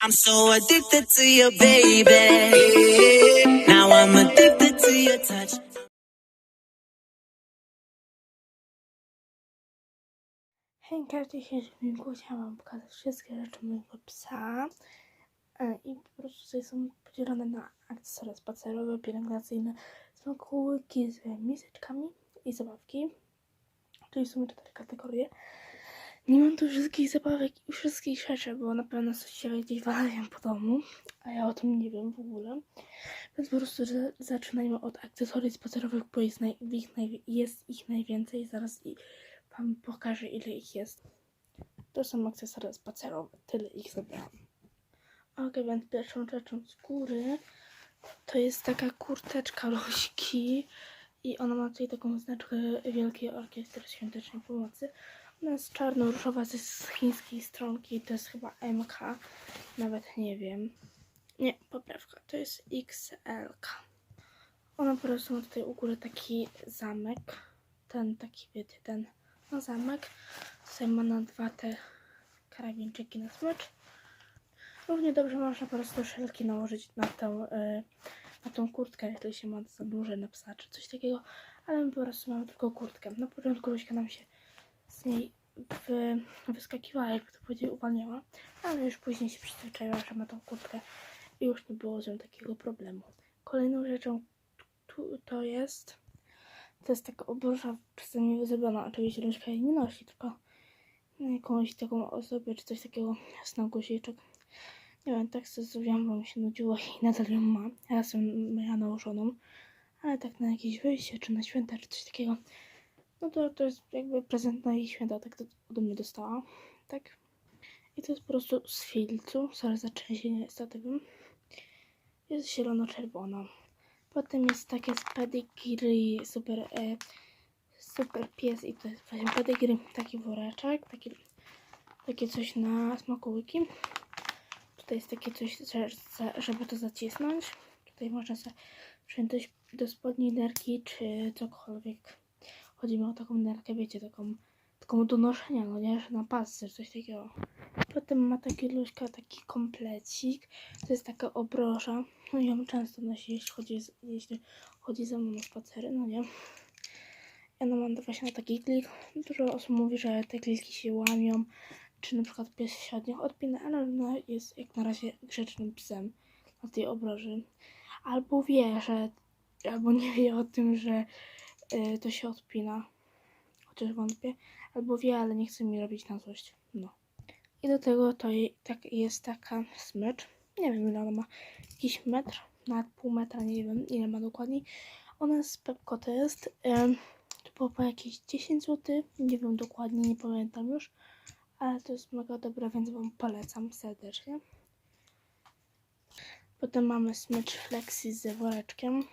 I'm so addicted to you, baby. Now I'm addicted to your touch. Hejka, w dzisiejszym filmiku chciałam pokazać wszystkie rzeczy mojego psa. E, I po prostu tutaj są podzielone na akcesoria spacerowe, pielęgnacyjne, smakołyki z miseczkami i zabawki. Czyli w sumie cztery kategorie. Nie mam tu wszystkich zabawek i wszystkich rzeczy, bo na pewno coś się gdzieś walają po domu, a ja o tym nie wiem w ogóle. Więc po prostu za- zaczynajmy od akcesoriów spacerowych, bo jest, naj, ich naj, jest ich najwięcej. Zaraz i wam pokażę ile ich jest. To są akcesoria spacerowe, tyle ich zebrałam. Ok, więc pierwszą rzeczą z góry to jest taka kurteczka Lośki i ona ma tutaj taką znaczkę Wielkiej Orkiestry Świątecznej Pomocy. Ona jest czarno-różowa z chińskiej stronki, to jest chyba MK, nawet nie wiem. Nie, poprawka, to jest XL. Ona po prostu ma tutaj u góry taki zamek, ten taki, wiecie, ten no zamek. Tutaj ma na dwa te karabinczyki na smycz. Równie dobrze można po prostu szelki nałożyć na tą, y, na tą kurtkę, jeżeli się ma za duże na psa czy coś takiego, ale my po prostu mamy tylko kurtkę. Na początku Luśka nam się z niej wyskakiwała, jakby to powiedzieć, uwalniała, ale już później się przyzwyczaiła, że ma tą kurtkę i już nie było z nią takiego problemu. Kolejną rzeczą tu, to jest to jest taka obroża przeze mnie zrobiona. Oczywiście Luśka jej nie nosi, tylko jakąś taką osobę czy coś takiego na guziczek. Nie wiem, tak sobie zrobiłam, bo mi się nudziło i nadal ją mam. Raz ją miała nałożoną, ale tak na jakieś wyjście, czy na święta, czy coś takiego. No to to jest jakby prezent na jej święta, tak to ode mnie dostała. Tak. I to jest po prostu z filcu, sorry za trzęsienie statywem. Jest zielono-czerwona. Potem jest takie z pedigree, super, e, super pies i to jest właśnie pedigree, taki woreczek, taki, takie coś na smakołyki. Tutaj jest takie coś, że- że- żeby to zacisnąć. Tutaj można sobie wziąć do spodniej nerki, czy cokolwiek. Chodzi mi o taką nerkę, wiecie, taką, taką do noszenia, no nie, że na pasce, coś takiego. Potem ma taki luźka, taki komplecik. To jest taka obroża. No ją często nosi, jeśli chodzi, jeśli chodzi ze mną na spacery, no nie. Ja no mam właśnie na taki klik. Dużo osób mówi, że te kliki się łamią, czy na przykład pies się od nich odpina, ale ona jest jak na razie grzecznym psem na tej obroży. Albo wie, że, albo nie wie o tym, że y, to się odpina. Chociaż wątpię. Albo wie, ale nie chce mi robić na złość. No. I do tego to je, tak, jest taka smycz. Nie wiem ile ona ma. Jakiś metr, nawet pół metra, nie wiem ile ma dokładnie. Ona z Pepko to jest. Ym, to było po jakieś 10 zł. Nie wiem dokładnie, nie pamiętam już. Ale to jest mega dobre, więc Wam polecam serdecznie. Potem mamy smycz Flexi z woreczkiem.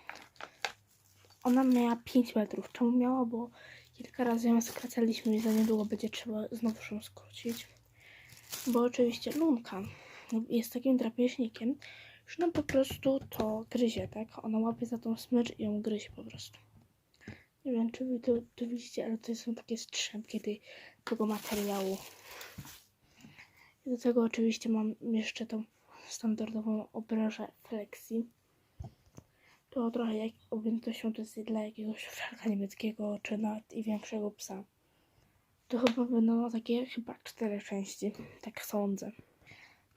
Ona miała 5 metrów. Czemu miała? Bo kilka razy ją skracaliśmy i za niedługo będzie trzeba znowu ją skrócić bo oczywiście lunka jest takim drapieżnikiem, że ona po prostu to gryzie, tak? Ona łapie za tą smycz i ją gryzie po prostu. Nie wiem, czy wy to, to widzicie, ale to są takie strzępki tej, tego materiału. I do tego oczywiście mam jeszcze tą standardową obrożę Flexi. To trochę jak objętością to jest dla jakiegoś szarka niemieckiego, czy nawet i większego psa. To chyba będą takie chyba cztery części, tak sądzę.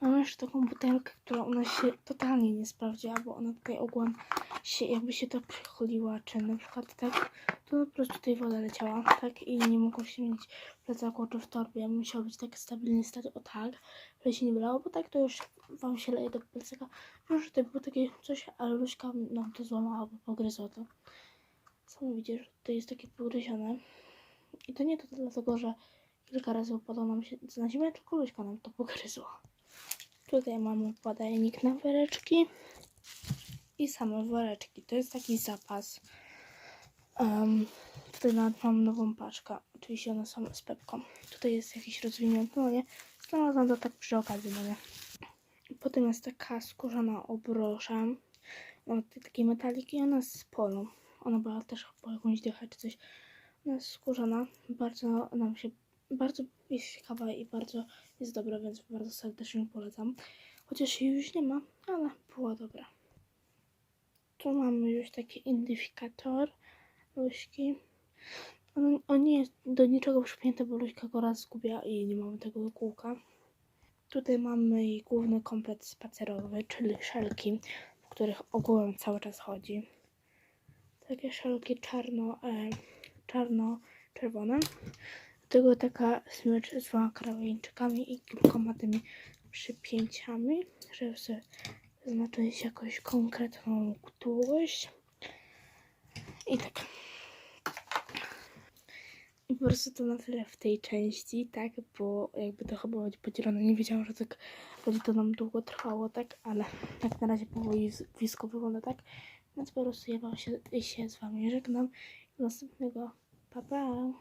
Mam jeszcze taką butelkę, która u nas się totalnie nie sprawdziła, bo ona tutaj ogółem się, jakby się to przychyliła, czy na przykład tak, to po prostu tutaj woda leciała, tak, i nie mogło się mieć plecaku czy w torbie, musiał być tak stabilny stat, o tak, żeby się nie wylało, bo tak to już wam się leje do plecaka. Że to było takie coś, ale Luśka nam to złamała, bo pogryzła to. Samo widzisz, że to jest takie pogryzione. I to nie to dlatego, że kilka razy upadło nam się na ziemię, tylko Luśka nam to pogryzła. Tutaj mamy podajnik na woreczki i same woreczki. To jest taki zapas. Um, tutaj nawet mam nową paczkę. Oczywiście one są z pepką. Tutaj jest jakiś rozwinięty, no nie? Znalazłam to tak przy okazji, no nie? Potem jest taka skórzana obroża. Ona tutaj taki metalik i ona jest z polą. Ona była też po jakąś dychę czy coś. Ona jest skórzana. Bardzo nam się, bardzo jest ciekawa i bardzo jest dobra, więc bardzo serdecznie polecam. Chociaż jej już nie ma, ale było dobra. Tu mamy już taki identyfikator Luśki. On, on nie jest do niczego przypięty, bo Luśka go raz zgubiła i nie mamy tego kółka. Tutaj mamy jej główny komplet spacerowy, czyli szelki, w których ogółem cały czas chodzi. Takie szelki czarno, e, czarno-czerwone. Tego taka smycz z dwoma krawężnikami i kilkoma tymi przypięciami, żeby sobie zaznaczyć jakąś konkretną długość. I tak. I po prostu to na tyle w tej części, tak, bo jakby to chyba będzie podzielone. Nie wiedziałam, że tak będzie to nam długo trwało, tak, ale jak na razie połowisko wygląda tak. Więc po prostu ja się, się z wami żegnam. Do następnego. Pa, pa.